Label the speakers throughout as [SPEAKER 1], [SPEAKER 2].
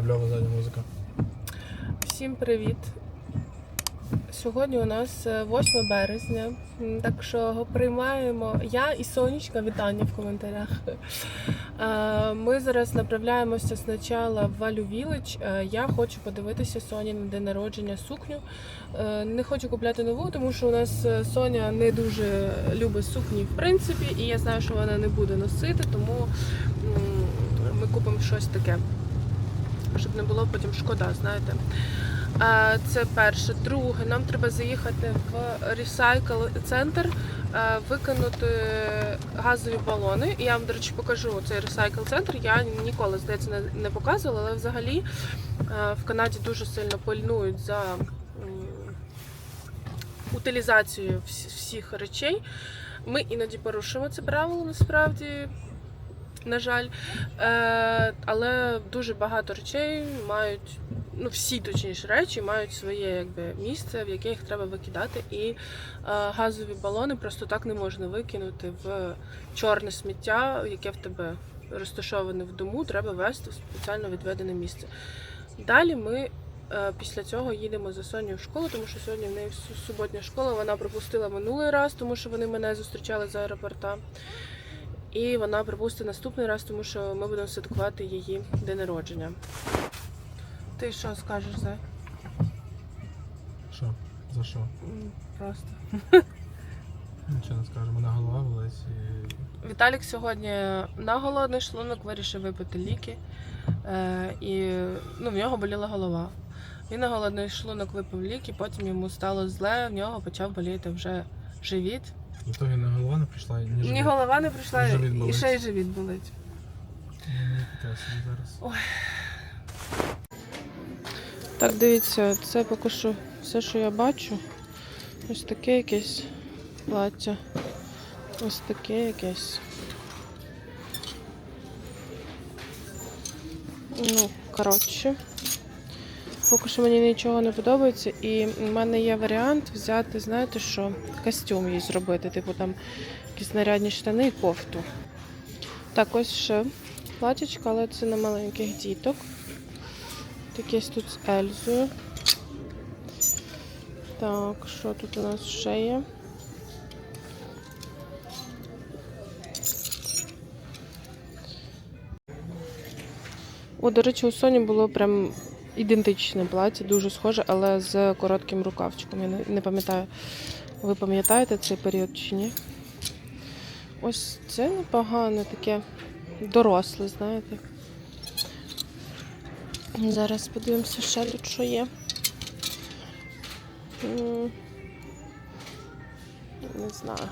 [SPEAKER 1] А в музика.
[SPEAKER 2] Всім привіт! Сьогодні у нас е, 8 березня, так що приймаємо я і Сонечка вітання в коментарях. Е, Ми зараз направляємося спочатку в Валю Вілич. Я хочу подивитися Соні на день народження сукню. Е, Не хочу купляти нову, тому що у нас е, Соня не дуже любить сукні в принципі, і я знаю, що вона не буде носити, тому ми купимо щось таке, щоб не було потім шкода, знаєте. Це перше. Друге, нам треба заїхати в ресайкл центр, викинути газові балони. Я вам, до речі, покажу цей ресайкл центр. Я ніколи, здається, не- показувала, але взагалі в Канаді дуже сильно пильнують за утилізацією всіх речей. Ми іноді порушуємо це правило насправді. На жаль, е, але дуже багато речей мають ну всі точніше речі мають своє якби місце, в яке їх треба викидати. І е, газові балони просто так не можна викинути в чорне сміття, яке в тебе розташоване в дому, треба вести в спеціально відведене місце. Далі ми. е, Після цього їдемо за Соню в школу, тому що сьогодні в неї суботня школа. Вона пропустила минулий раз, тому що вони мене зустрічали з аеропорта. І вона пропустить наступний раз, тому що ми будемо святкувати її день народження. Ти що скажеш за?
[SPEAKER 1] Що? За що?
[SPEAKER 2] Просто.
[SPEAKER 1] Нічого не скажу. Мене голова болить і.
[SPEAKER 2] Віталік сьогодні на голодний шлунок вирішив випити ліки. Е, і ну, в нього боліла голова. Він на голодний шлунок випив ліки, потім йому стало зле, в нього почав боліти вже живіт.
[SPEAKER 1] В ітогі не голова не прийшла, ні живіт.
[SPEAKER 2] Ні голова не прийшла,
[SPEAKER 1] Живіт
[SPEAKER 2] і
[SPEAKER 1] болить.
[SPEAKER 2] ще й живіт болить.
[SPEAKER 1] Таке зараз.
[SPEAKER 2] Так, дивіться, це поки що все, що я бачу. Ось таке якесь плаття. Ось таке якесь. Ну, коротше. Поки що мені нічого не подобається. І в мене є варіант взяти, знаєте що, костюм їй зробити. Типу там якісь нарядні штани і кофту. Так, ось ще платічка, але це на маленьких діток. Якесь тут з Ельзою. Так, що тут у нас ще є? О, до речі, у Соні було прям ідентичне плаття, дуже схоже, але з коротким рукавчиком. Я не, пам'ятаю, ви пам'ятаєте цей період чи ні? Ось це непогано, таке доросле, знаєте. Зараз подивимося, ще тут що є. Не знаю.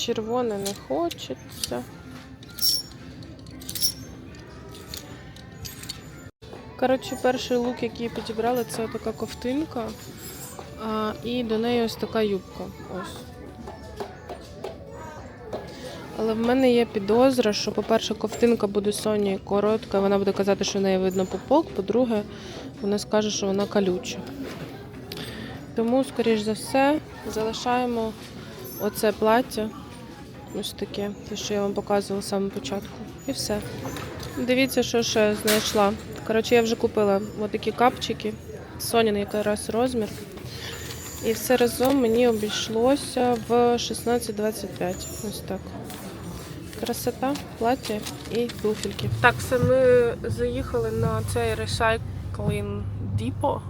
[SPEAKER 2] Червоне не хочеться. Коротше, перший лук, який підібрали, це така ковтинка. А, і до неї ось така юбка. Ось. Але в мене є підозра, що, по-перше, ковтинка буде Соні коротка, вона буде казати, що в неї видно пупок. По-друге, вона скаже, що вона колюча. Тому, скоріш за все, залишаємо оце плаття. Ось таке, те, що я вам показувала з початку. І все. Дивіться, що ще знайшла. Коротше, я вже купила отакі капчики. Сонін якраз розмір. І все разом мені обійшлося в 16,25. Ось так. Красота, плаття і туфельки. Так, все ми заїхали на цей Recycling Depot.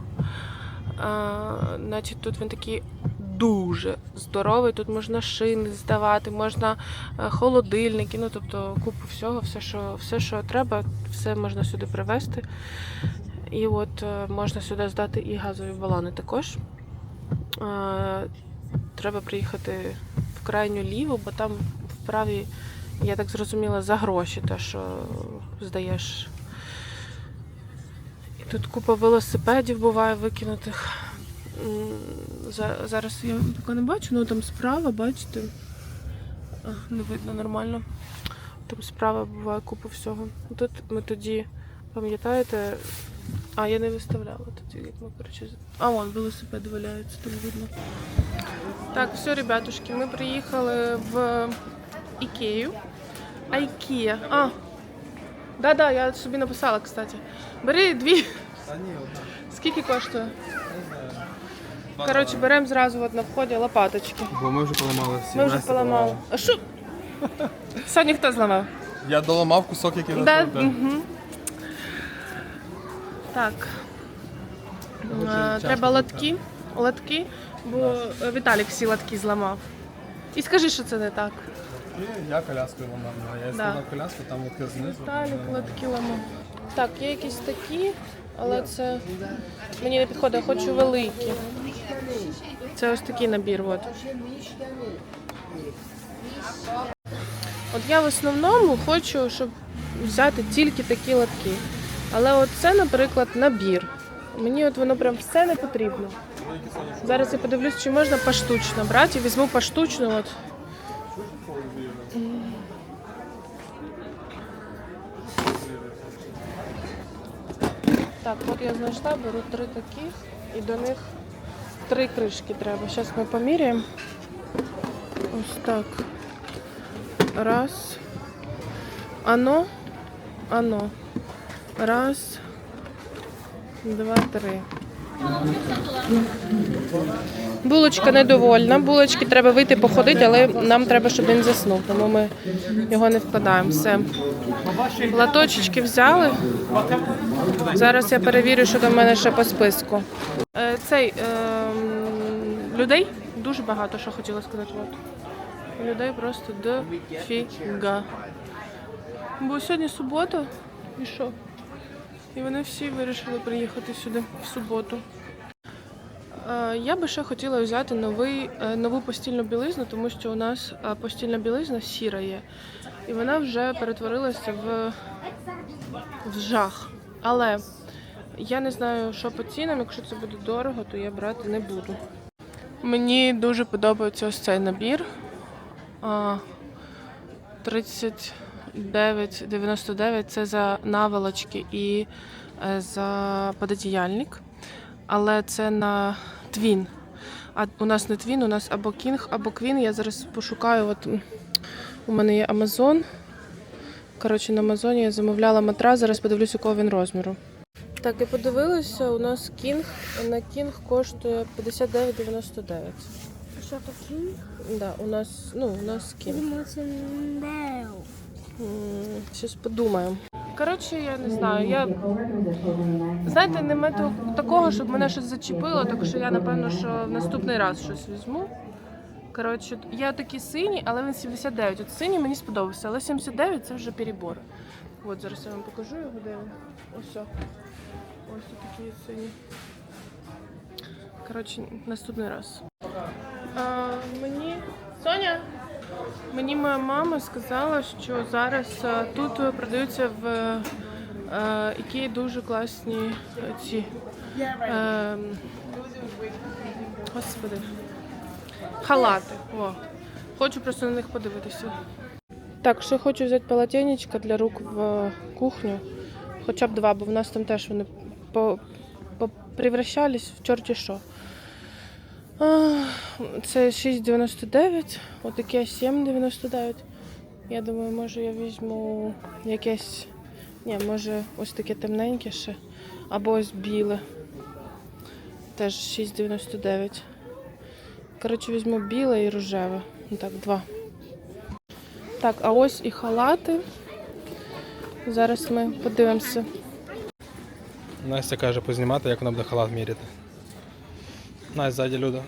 [SPEAKER 2] А, значить, тут він такий дуже здоровий. Тут можна шини здавати, можна е, холодильники, ну тобто купу всього, все, що, все, що треба, все можна сюди привезти. І от е, можна сюди здати і газові балони також. Е, Треба приїхати в крайню ліву, бо там в правій, я так зрозуміла, за гроші те, що здаєш. І тут купа велосипедів буває викинутих. За- Зараз я поки не бачу, ну там справа, бачите. Не видно нормально. Там справа буває купа всього. Тут ми тоді, пам'ятаєте, А, я не виставляла тоді, як ми коротше. А, вон велосипед валяється, там видно. Так, все, ребятушки, ми приїхали в Ікею. А Айкія. А. Да-да, я собі написала, кстати. Бери дві. Скільки коштує? Коротше, беремо зразу от на вході лопаточки.
[SPEAKER 1] Бо ми вже поламали всі.
[SPEAKER 2] Ми вже
[SPEAKER 1] Настя
[SPEAKER 2] поламали. А що? Сьогодні хто зламав?
[SPEAKER 1] Я доламав кусок, який
[SPEAKER 2] Да, угу. Так. Е, Треба латки. Латки, бо е, Віталік всі латки зламав. І скажи, що це не так.
[SPEAKER 1] І я коляскою ламав. А я
[SPEAKER 2] Да.
[SPEAKER 1] зламав коляску, там от знизу.
[SPEAKER 2] Віталік латки ламав. Так, є якісь такі, але це мені не підходить, я хочу великі. Це ось такий набір. От. От я в основному хочу, щоб взяти тільки такі латки. Але от це, наприклад, набір. Мені от воно прям все не потрібно. Зараз я подивлюсь, чи можна поштучно брати. Візьму поштучно. От. Так, от я знайшла, беру три такі і до них три кришки треба. Зараз ми поміряємо. Ось так. Раз. Ано. Ано. Раз. Два, три. Булочка недовольна. Булочки треба вийти походити, але нам треба, щоб він заснув, тому ми його не вкладаємо. Все. Латочечки взяли. Зараз я перевірю, що до мене ще по списку. Е, цей ем, людей дуже багато, що хотіла сказати. От. Людей просто дофіга. Бо сьогодні субота, і що? І вони всі вирішили приїхати сюди в суботу. Е, Я би ще хотіла взяти новий, е, нову постільну білизну, тому що у нас е, постільна білизна сіра є. І вона вже перетворилася в, в жах. Але я не знаю, що по цінам. Якщо це буде дорого, то я брати не буду. Мені дуже подобається ось цей набір. 39,99 це за наволочки і е, за пододіяльник. Але це на твін. А у нас не твін, у нас або кінг, або квін. Я зараз пошукаю. От у мене є Амазон. Коротше, на Амазоні я замовляла матрас, зараз подивлюсь, якого він розміру. Так, я подивилася, у нас кінг на кінг коштує 59,99.
[SPEAKER 3] Що такі?
[SPEAKER 2] Да, у нас, ну, у нас кінг. Щось подумаємо. Коротше, я не знаю. Я знаєте, нема такого, щоб мене щось зачепило, так що я напевно, що в наступний раз щось візьму. Коротше, є такі сині, але він 79. От синій мені сподобався, але 79 це вже перебор. От зараз я вам покажу його, де він. Ось. Ось такі сині. Коротше, наступний раз. А, мені. Соня! Мені моя мама сказала, що зараз е, тут е, продаються в е, Ікеї дуже класні ці. Е, господи. Халати. О. Хочу просто на них подивитися. Так, ще хочу взяти полотенечко для рук в кухню. Хоча б два, бо в нас там теж вони по, попревращались в чорті що. Це 6,99, отаке 7,99. Я думаю, може я візьму якесь. Ні, може ось таке темненьке ще. Або ось біле. Теж 6,99. Коротше, візьму біле і рожеве. Ну Так, два. Так, а ось і халати. Зараз ми подивимося.
[SPEAKER 1] Настя каже познімати, як вона буде халат міряти. Настя, ззаді Люда.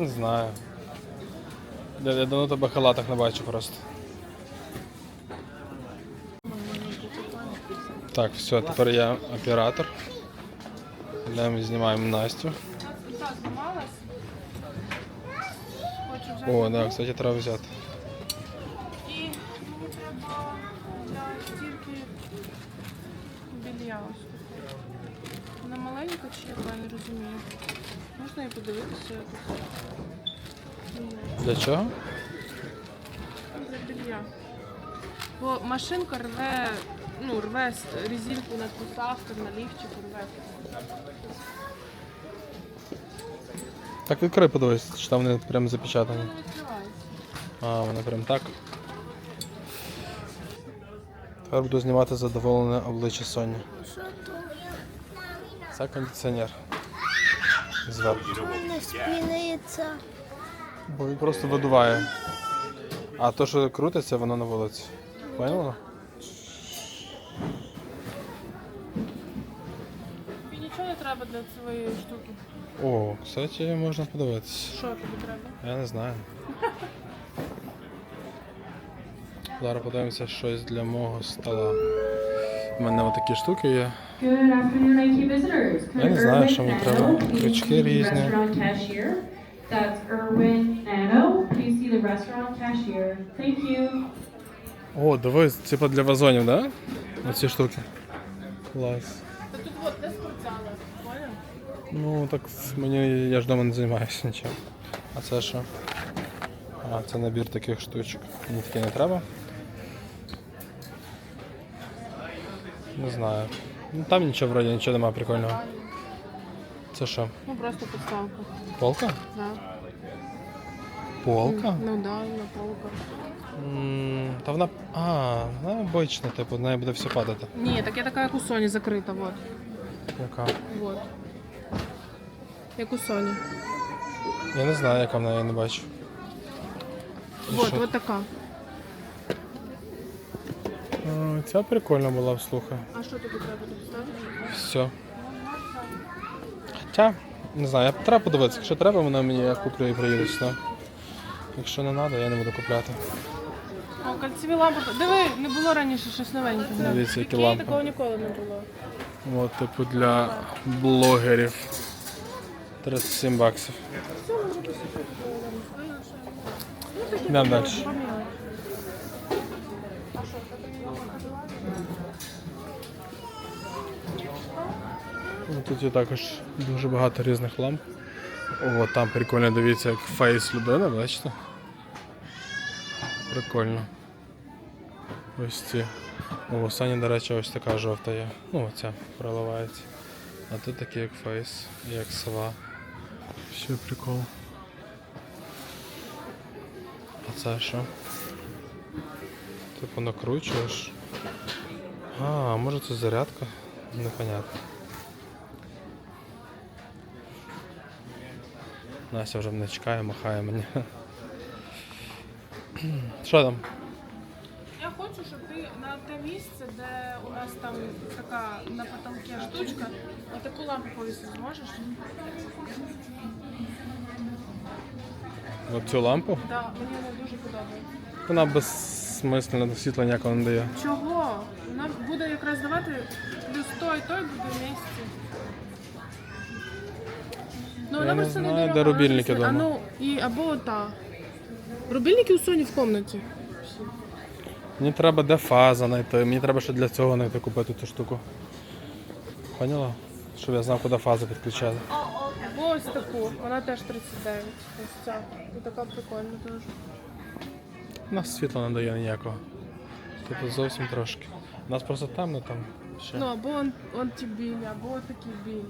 [SPEAKER 1] Не знаю. Я, я давно тебе в халатах не бачу просто. Так, все, тепер я оператор. Йдемо знімаємо Настю.
[SPEAKER 2] Та, зламалась. Хочу
[SPEAKER 1] О, да, кстати, треба взяти.
[SPEAKER 2] І мені треба для стірки білья ось таке. Вона маленька чи яка, я не розумію. Можна її подивитися?
[SPEAKER 1] Для чого?
[SPEAKER 2] Для білья. Бо машинка рве, ну, рве резинку на посадках, на лівчику рве.
[SPEAKER 1] Так відкрий, подивись, чи там вони прям запечатані.
[SPEAKER 2] Вона відкривається.
[SPEAKER 1] А, вони прям так. Тепер буду знімати задоволене обличчя Соні. Це кондиціонер. Зверху.
[SPEAKER 3] Не спіниться.
[SPEAKER 1] Бо він просто видуває. А то, що крутиться, воно на вулиці. Поняла?
[SPEAKER 2] І нічого не треба для цієї штуки.
[SPEAKER 1] О, кстати, можна подивитися.
[SPEAKER 2] Що тобі треба?
[SPEAKER 1] Я не знаю. Зараз подивимося щось для мого стола. У мене отакі штуки є. Я не знаю, що мені треба. Крючки різні. О, дивись, типа для вазонів, да? Оці штуки. Клас.
[SPEAKER 2] Тут от де спортзали, поняв?
[SPEAKER 1] Ну так мені я ж дома не займаюся нічим. А це що? А, це набір таких штучок. Мені таке не треба. Не знаю. Ну там нічого вроді, нічого немає прикольного. Це що?
[SPEAKER 2] Ну просто підставка.
[SPEAKER 1] Полка?
[SPEAKER 2] Да.
[SPEAKER 1] Полка?
[SPEAKER 2] Ну да, на полка.
[SPEAKER 1] М, Та вона. А, вона обична, типу, в неї буде все падати.
[SPEAKER 2] Ні, так я така, як у Соні закрита, вот.
[SPEAKER 1] Яка?
[SPEAKER 2] Вот. Як у Соні.
[SPEAKER 1] Я не знаю, яка в неї я не бачу. І
[SPEAKER 2] Вот,
[SPEAKER 1] що?
[SPEAKER 2] вот така.
[SPEAKER 1] А, Ця прикольна була, слухай.
[SPEAKER 2] А що тобі треба доставити?
[SPEAKER 1] Все. Хоча, не знаю, я треба подивитися. Якщо треба, вона мені я куплю і приїду сюди. Якщо не треба, я не буду купляти.
[SPEAKER 2] О, кольцеві лампи. Диви, не було раніше щось новеньке.
[SPEAKER 1] Дивіться, які
[SPEAKER 2] Ікеї
[SPEAKER 1] лампи.
[SPEAKER 2] такого ніколи не було.
[SPEAKER 1] От, типу, для блогерів. 37 баксів. Йдемо далі. Ну, Тут є також дуже багато різних ламп. О, там прикольно, дивіться, як фейс людини, бачите? Прикольно. Ось ці. У Сані, до речі, ось така жовта є. Ну, оця проливається. А тут такі як фейс, як сова. Ще прикол. А це що? Типу накручуєш. А, може це зарядка? Непонятно. Настя вже мене чекає, махає мені. Що там?
[SPEAKER 2] Я хочу, щоб ти на те місце, де у нас там така на потолке штучка, отаку лампу повісити зможеш?
[SPEAKER 1] Оцю лампу?
[SPEAKER 2] Так, мені вона дуже подобається.
[SPEAKER 1] Вона безсмисленна, світла ніякого не дає.
[SPEAKER 2] Чого? Вона буде якраз давати плюс той, той буде в місці. Ну, вона
[SPEAKER 1] не
[SPEAKER 2] просто
[SPEAKER 1] знаю,
[SPEAKER 2] недорога,
[SPEAKER 1] де
[SPEAKER 2] вона
[SPEAKER 1] рубільники
[SPEAKER 2] просто- А ну, і або та. Рубільники у Соні в кімнаті.
[SPEAKER 1] Мені треба де фаза знайти. Мені треба ще для цього знайти купити ту штуку. Поняла? Щоб я знав, куди фазу підключати.
[SPEAKER 2] Або ось таку, вона теж 39. Ось ця. І така прикольна теж.
[SPEAKER 1] У нас світла не дає ніякого. Типу зовсім трошки. У нас просто темно там ще.
[SPEAKER 2] Ну, або он, он ті білі, або такі білі.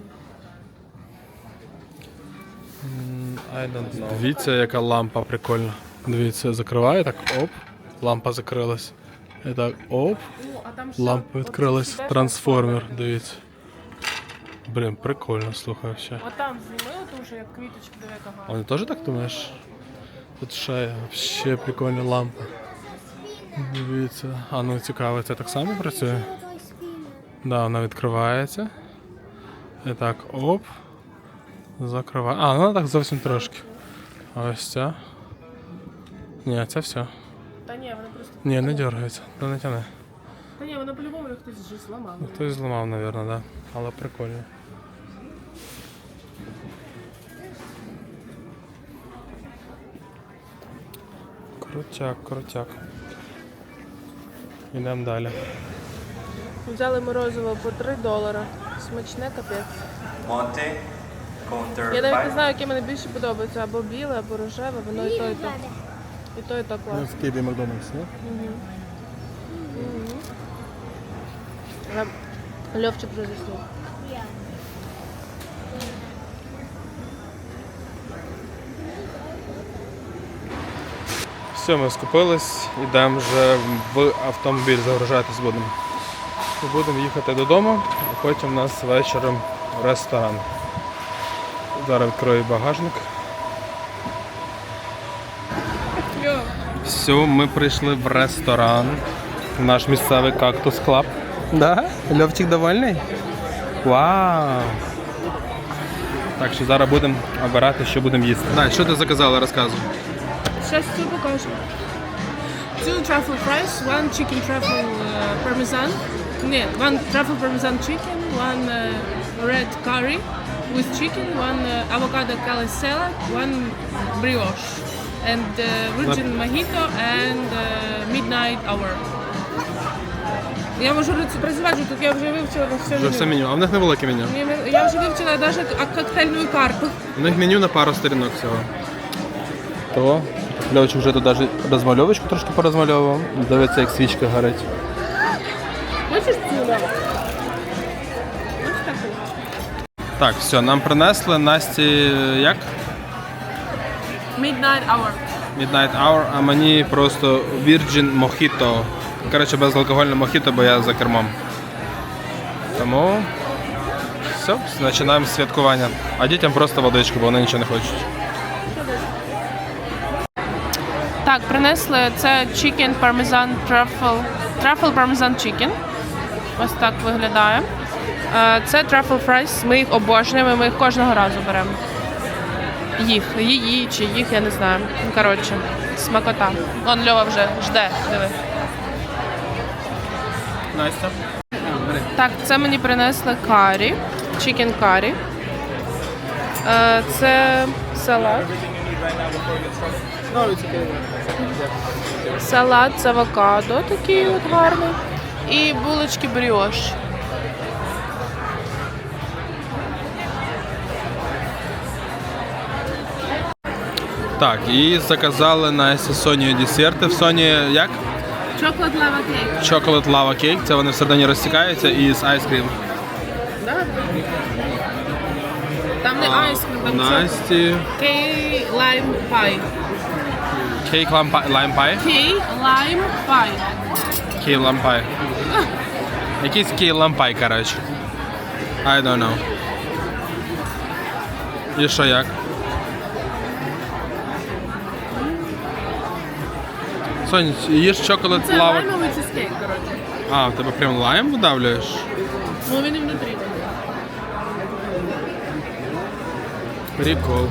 [SPEAKER 1] М, I don't know. Дивіться, яка лампа прикольна. Дивіться, закриваю так, оп, лампа закрилась. І так, оп,
[SPEAKER 2] О, а там ще
[SPEAKER 1] лампа
[SPEAKER 2] от
[SPEAKER 1] відкрилась. Трансформер, дивіться. Блін, прикольно, слухай ще.
[SPEAKER 2] От там зніми оту вже, як квіточки, диви, яка гарна.
[SPEAKER 1] вони теж так думаєш? Тут ще ще прикольні лампи. Дивіться. А ну цікаво, це так само працює? Да, вона відкривається. І так, оп. Закриває. А, ну так зовсім трошки. Ось ця. Ні, це все.
[SPEAKER 2] Та ні, вона просто.
[SPEAKER 1] Ні, не дергається, то не тяне.
[SPEAKER 2] Та ні, вона по-любому хтось вже зламав.
[SPEAKER 1] Ну, Хтось зламав, мабуть, да. Але прикольно. Крутяк, крутяк. Йдемо далі.
[SPEAKER 2] Взяли морозиво по 3 долари. Смачне капець.
[SPEAKER 4] Monte counter
[SPEAKER 2] Я навіть не знаю, яке мені більше подобається, або біле, або рожеве, воно і то, і то. І то, і то класно.
[SPEAKER 1] в Києві Макдональдс, ні?
[SPEAKER 2] Льовчик вже заснув.
[SPEAKER 1] Все, ми скупились, йдемо вже в автомобіль, загружатись будемо. І будемо їхати додому, а потім у нас вечором ресторан. Зараз відкрию багажник. Все, ми прийшли в ресторан. Наш місцевий кактус клаб. Да? Льовчик довольний? Вау! Так що зараз будемо обирати, що будемо їсти. Так, що ти заказала, розказуй.
[SPEAKER 2] Сейчас все покажу. Two truffle fries, one chicken truffle uh, parmesan. Нет, one truffle parmesan chicken, one uh, red curry with chicken, one uh, avocado salad, one brioche, and uh, virgin mojito and uh, midnight hour. Я можу працювати, тут я вже вивчила все
[SPEAKER 1] Вже все меню. А в них невелике меню.
[SPEAKER 2] Я вже вивчила навіть коктейльну карту.
[SPEAKER 1] У них меню на пару сторінок всього. То Льович вже тут навіть розмальовочку трошки порозмальовував. Дивиться, як свічка горить.
[SPEAKER 2] Хочеш цю?
[SPEAKER 1] Так, все, нам принесли Насті як?
[SPEAKER 2] Midnight hour.
[SPEAKER 1] Midnight Hour, а мені просто Virgin Mojito. Коротше, безалкогольне мохіто, бо я за кермом. Тому все, починаємо святкування. А дітям просто водичку, бо вони нічого не хочуть.
[SPEAKER 2] Так, принесли це chicken parmesan truffle, truffle parmesan chicken. Ось так виглядає. Е, Це truffle fries, ми їх обожнюємо, ми їх кожного разу беремо. Їх, її чи їх, я не знаю. Коротше, смакота. Он Льова вже жде, диви.
[SPEAKER 1] Настя.
[SPEAKER 2] Так, це мені принесли карі, chicken карі. Е, Це салат. Салат з авокадо, такий от гарний. І булочки бріош.
[SPEAKER 1] Так, і заказали з Сонію десерти. В Соні як?
[SPEAKER 2] Chocolate lava cake.
[SPEAKER 1] Chocolate lava cake, це вони всередині розтікаються і з айскрім.
[SPEAKER 2] Там не айскрім, там
[SPEAKER 1] Насті.
[SPEAKER 2] кей лайм пай.
[SPEAKER 1] Кейк лайм пай.
[SPEAKER 2] Кей лайм пай.
[SPEAKER 1] Кей лампай. Якийсь кей лампай, коротше. I don't know. І що як? Сонь, їж чоколад
[SPEAKER 2] Це
[SPEAKER 1] лава.
[SPEAKER 2] лаймовий чизкейк, коротше.
[SPEAKER 1] А, в тебе прям лайм видавлюєш?
[SPEAKER 2] Ну він і внутрі.
[SPEAKER 1] Прикол.